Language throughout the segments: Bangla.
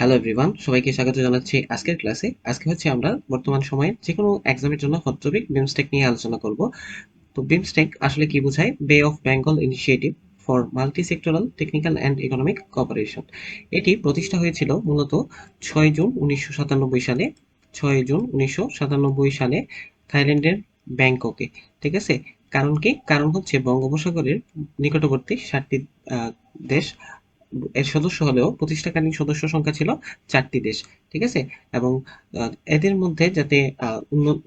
হ্যালো এভরিওয়ান সবাইকে স্বাগত জানাচ্ছি আজকের ক্লাসে। আজকে হচ্ছে আমরা বর্তমান সময়ে যে কোনো এক্সামের জন্য হট বিমস্টেক নিয়ে আলোচনা করব। তো বিমস্টেক আসলে কি বোঝায়? Bay of Bengal initiative for multi sectoral technical and economic cooperation এটি প্রতিষ্ঠা হয়েছিল মূলত ছয় জুন উনিশশো সাতানব্বই সালে, ছয় জুন উনিশশো সাতানব্বই সালে থাইল্যান্ডের ব্যাংককে। ঠিক আছে? কারণ কি? কারণ হচ্ছে বঙ্গোপসাগরের নিকটবর্তী সাতটি দেশ এর সদস্য হলেও প্রতিষ্ঠাকালীন সদস্য সংখ্যা ছিল চারটি দেশ, ঠিক আছে? এবং এদের মধ্যে যাতে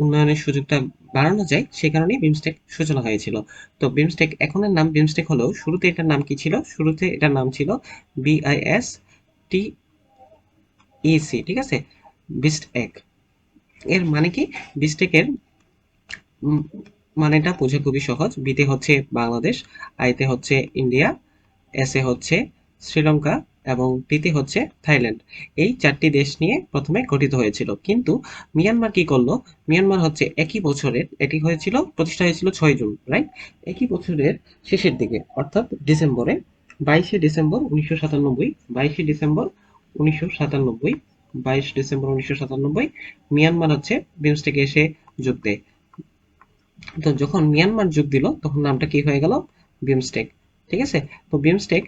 উন্নয়নের সুযোগটা বাড়ানো যায়, সে কারণেই বিমস্টেক সূচনা হয়েছিল। তো বিমস্টেক এখনের নাম বিমস্টেক হলেও শুরুতে এটার নাম কি ছিল? শুরুতে এটার নাম ছিল বিআইএস টি ইসি ঠিক আছে? বিস্ট এক এর মানে কি? বিস্টেকের মানেটা বোঝা খুবই সহজ। বিতে হচ্ছে বাংলাদেশ, আইতে হচ্ছে ইন্ডিয়া, এসে হচ্ছে শ্রীলঙ্কা এবং টিতে হচ্ছে থাইল্যান্ড। এই চারটি দেশ নিয়ে প্রথমে গঠিত হয়েছিল। কিন্তু মিয়ানমার কি করল? মিয়ানমার হচ্ছে একই বছরের, এটি হয়েছিল, প্রতিষ্ঠা হয়েছিল ছয় জুন রাইট একই বছরের শেষের দিকে, অর্থাৎ ডিসেম্বরে, বাইশে ডিসেম্বর উনিশশো সাতানব্বই, বাইশে ডিসেম্বর উনিশশো সাতানব্বই, বাইশ ডিসেম্বর উনিশশো সাতানব্বই, মিয়ানমার হচ্ছে বিমস্টেকে এসে যোগ দেয়। তো যখন মিয়ানমার যোগ দিল, তখন নামটা কি হয়ে গেল? বিমস্টেক, ঠিক আছে? তো বিমস্টেক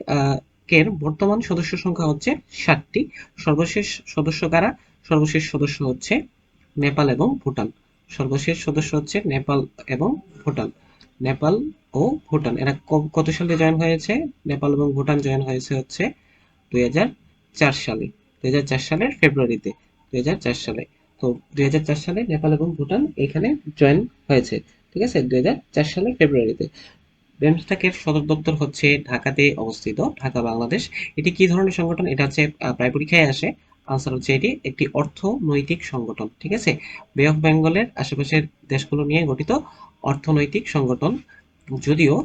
এর বর্তমান সদস্য সংখ্যা হচ্ছে ষাটটি। সর্বশেষ সদস্য কারা? সর্বশেষ সদস্য হচ্ছে নেপাল এবং ভুটান। সর্বশেষ সদস্য হচ্ছে নেপাল এবং ভুটান। নেপাল ও ভুটান। এরা কত সালে জয়েন হয়েছে? নেপাল এবং ভুটান জয়েন হয়েছে হচ্ছে দুই সালে। দুই সালের ফেব্রুয়ারিতে। দুই সালে। তো দুই সালে নেপাল এবং ভুটান এখানে জয়েন হয়েছে। ঠিক আছে? দুই সালের ফেব্রুয়ারিতে। বিমস্টেকের সদর দপ্তর হচ্ছে ঢাকাতে অবস্থিত, ঢাকা, বাংলাদেশ। এটি কি ধরনের সংগঠন? এটা হচ্ছে প্রায় পরীক্ষায় আসে। আনসার হচ্ছে এটি একটি অর্থনৈতিক সংগঠন, ঠিক আছে? বে অফ বেঙ্গলের আশেপাশের দেশগুলো নিয়ে গঠিত অর্থনৈতিক সংগঠন। যদিও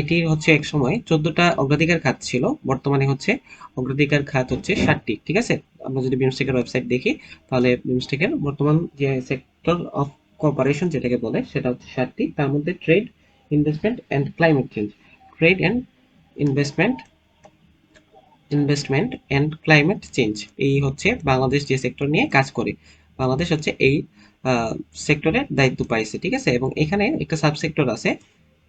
এটি হচ্ছে এক সময় চোদ্দটা অগ্রাধিকার খাত ছিল। বর্তমানে হচ্ছে অগ্রাধিকার খাত হচ্ছে ষাটটি, ঠিক আছে? আমরা যদি বিমস্টেকের ওয়েবসাইট দেখি, তাহলে বিমস্টেকের বর্তমান যে সেক্টর অফ কোঅপারেশন যেটাকে বলে, সেটা হচ্ছে ষাটটি। তার মধ্যে trade investment and climate change. Trade and investment investment and climate change এই হচ্ছে বাংলাদেশ যে সেক্টর নিয়ে কাজ করে। বাংলাদেশ হচ্ছে এই সেক্টরের দায়িত্ব পাইছে, ঠিক আছে? এবং এখানে একটা সাবসেক্টর আছে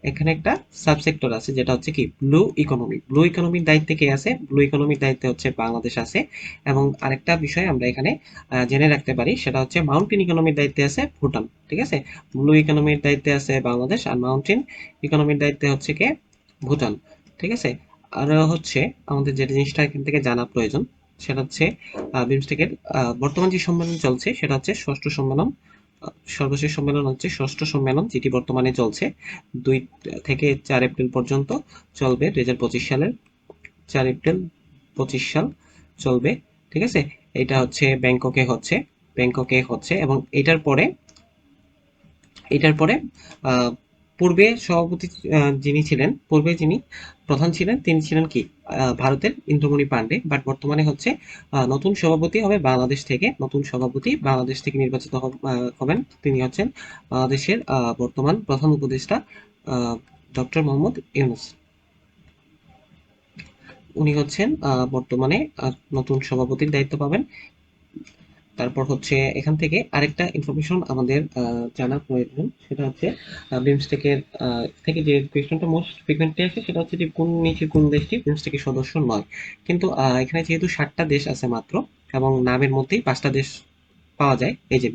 এখানে একটা সাবসেক্টর আছে, যেটা হচ্ছে কি ব্লু ইকোনমি ব্লু ইকোনমির দায়িত্বে কে আছে? ব্লু ইকোনমির দায়িত্বে হচ্ছে বাংলাদেশ আছে। এবং আরেকটা বিষয় আমরা এখানে জেনে রাখতে পারি, সেটা হচ্ছে মাউন্টেন ইকোনমির দায়িত্বে আছে ভুটান, ঠিক আছে? ব্লু ইকোনমির দায়িত্বে আছে বাংলাদেশ আর মাউন্টেন ইকোনমির দায়িত্বে হচ্ছে কে? ভুটান, ঠিক আছে? আর হচ্ছে আমাদের যে জিনিসটা এখান থেকে জানা প্রয়োজন, সেটা হচ্ছে বিমস্টেকের বর্তমান যে সম্মেলন চলছে, সেটা হচ্ছে ষষ্ঠ সম্মেলন সর্বশেষ সম্মেলন হচ্ছে ষষ্ঠ সম্মেলন, যেটি বর্তমানে চলছে। দুই থেকে চার এপ্রিল পর্যন্ত চলবে, দুই হাজার পঁচিশ সালের চার এপ্রিল পঁচিশ সাল চলবে, ঠিক আছে? এটা হচ্ছে ব্যাংককে হচ্ছে ব্যাংককে হচ্ছে এবং এটার পরে এটার পরে পূর্বে সভাপতি যিনি ছিলেন, পূর্বে যিনি প্রধান ছিলেন, তিনি ছিলেন কি? ভারতের ইন্দ্রমণি পান্ডে। বাট বর্তমানে হচ্ছে নতুন সভাপতি হবে বাংলাদেশ থেকে, নতুন সভাপতি বাংলাদেশ থেকে নির্বাচিত হবেন। তিনি হচ্ছেন বাংলাদেশের বর্তমান প্রধান উপদেষ্টা ডক্টর মোহাম্মদ ইউনুস। উনি হচ্ছেন বর্তমানে নতুন সভাপতির দায়িত্ব পাবেন। তারপর হচ্ছে এখান থেকে আরেকটা ইনফরমেশন আমাদের আহ, জানা প্রয়োজন। সেটা হচ্ছে বিমস্টেকের থেকে যে কোয়েশ্চনটা মোস্ট ফ্রিকুয়েন্টলি আসে সেটা হচ্ছে যে কোন নিচে কোন দেশটি বিমস্টেকের সদস্য নয়। কিন্তু এখানে যেহেতু ষাটটা দেশ আছে মাত্র এবং নামের মধ্যেই পাঁচটা দেশ পাওয়া যায় এই যে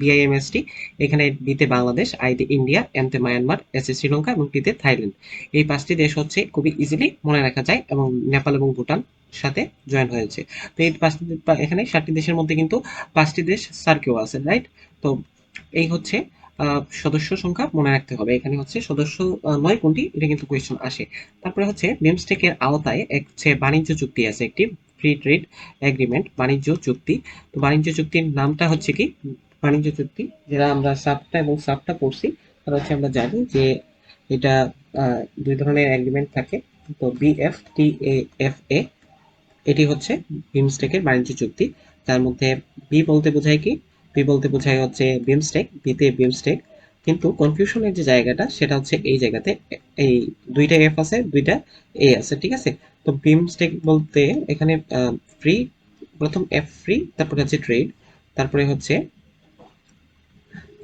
বিআইএমএসটি এখানে বিতে বাংলাদেশ, আইতে ইন্ডিয়া, এমতে মায়ানমার, এসে শ্রীলঙ্কা এবং টিতে থাইল্যান্ড। এই পাঁচটি দেশ হচ্ছে খুবই ইজিলি মনে রাখা যায় এবং নেপাল এবং ভুটান সাথে জয়েন হয়েছে। তো এই পাঁচটি এখানে সাতটি দেশের মধ্যে কিন্তু পাঁচটি দেশ সার্কেও আছে রাইট তো এই হচ্ছে সদস্য সংখ্যা মনে রাখতে হবে। এখানে হচ্ছে সদস্য নয় কোনটি? এটা কিন্তু কোয়েশ্চন আসে। তারপরে হচ্ছে বিমস্টেকের আওতায় এক হচ্ছে বাণিজ্য চুক্তি আছে, একটি ফ্রি ট্রেড এগ্রিমেন্ট বাণিজ্য চুক্তি। তো বাণিজ্য চুক্তির নামটা হচ্ছে কি? বাণিজ্য চুক্তি, যেটা আমরা সাবটা এবং সাবটা পড়ছি তার হচ্ছে আমরা জানি যে এটা দুই ধরনের এগ্রিমেন্ট থাকে। তো বিএফ টি এফ এ এটি হচ্ছে বিমস্টেকের বাণিজ্য চুক্তি। তার মধ্যে বি বলতে বোঝায় কি? বি বলতে বোঝায় হচ্ছে বিমস্টেক বিতে বিমস্টেক। কিন্তু কনফিউশনের যে জায়গাটা, সেটা হচ্ছে এই জায়গাতে, এই দুইটা এফ আছে, দুইটা এ আছে, ঠিক আছে? তো বিমস্টেক বলতে এখানে ফ্রি প্রথম এফ ফ্রি তারপরে হচ্ছে ট্রেড তারপরে হচ্ছে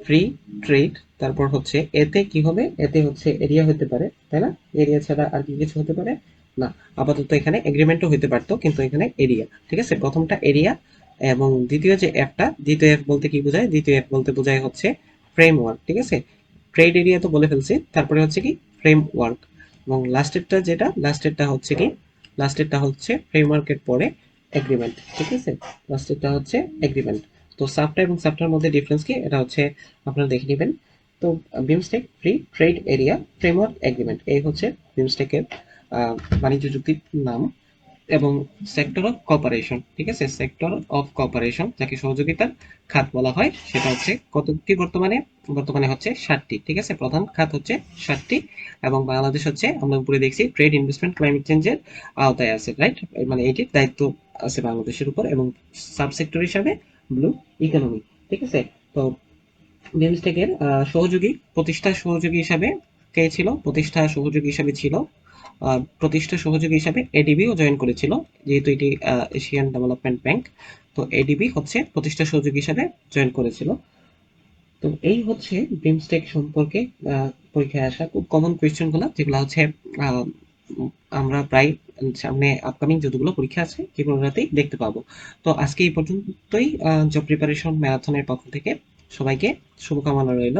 ফ্রি ট্রেড তারপর হচ্ছে এতে কি হবে? এতে হচ্ছে এরিয়া হতে পারে, তাই না? এরিয়া ছাড়া আর কি কিছু হতে পারে? না। আপাতত এখানে এগ্রিমেন্টও হতে পারতো, কিন্তু এখানে এরিয়া ঠিক আছে? প্রথমটা এরিয়া এবং দ্বিতীয় যে অ্যাপটা দ্বিতীয় অ্যাপ বলতে কি বোঝায়? দ্বিতীয় অ্যাপ বলতে বোঝায় হচ্ছে ফ্রেমওয়ার্ক ঠিক আছে? ট্রেড এরিয়া তো বলে ফেলছি, তারপরে হচ্ছে কি? ফ্রেমওয়ার্ক এবং লাস্টেরটা যেটা লাস্টেরটা হচ্ছে কি? লাস্টেরটা হচ্ছে ফ্রেমওয়ার্কের পরে এগ্রিমেন্ট ঠিক আছে? লাস্টেরটা হচ্ছে এগ্রিমেন্ট তো সাবটা এবং সাবটার মধ্যে ডিফারেন্স কি? এটা হচ্ছে আপনারা দেখে নেবেন। তো BIMSTEC free trade area framework agreement এই হচ্ছে বিমস্টেকের বাণিজ্য চুক্তির নাম এবং সেক্টর অফ কপারেশন ঠিক আছে? সেক্টর অফ কপারেশন যাকে সহযোগিতার খাত বলা হয়, সেটা হচ্ছে কতটি বর্তমানে? বর্তমানে হচ্ছে ষাটটি, ঠিক আছে? প্রধান খাত হচ্ছে ষাটটি এবং বাংলাদেশ হচ্ছে, আমরা উপরে দেখছি ট্রেড ইনভেস্টমেন্ট ক্লাইমেট চেঞ্জের আওতায় আছে রাইট মানে এটির দায়িত্ব আছে বাংলাদেশের উপর এবং সাবসেক্টর হিসাবে ব্লু ইকোনমি ঠিক আছে? তো বিমস্টেকের সহযোগী, প্রতিষ্ঠা সহযোগী হিসাবে কে ছিল? প্রতিষ্ঠা সহযোগী হিসাবে ছিল প্রতিষ্ঠা সহযোগী হিসাবে এডিবিও জয়েন করেছিল, যেহেতু এটি এশিয়ান ডেভেলপমেন্ট ব্যাংক তো এডিবি হচ্ছে প্রতিষ্ঠা সহযোগী হিসাবে জয়েন করেছিল। তো এই হচ্ছে বিমস্টেক সম্পর্কে পরীক্ষায় আসা খুব কমন কোয়েশ্চেনগুলো, যেগুলো হচ্ছে আমরা প্রায় সামনে আপকামিং যতগুলো পরীক্ষা আছে, সেগুলোতেই দেখতে পাবো। তো আজকে এই পর্যন্তই জব প্রিপারেশন ম্যারাথনের পক্ষ থেকে সবাইকে শুভকামনা রইল।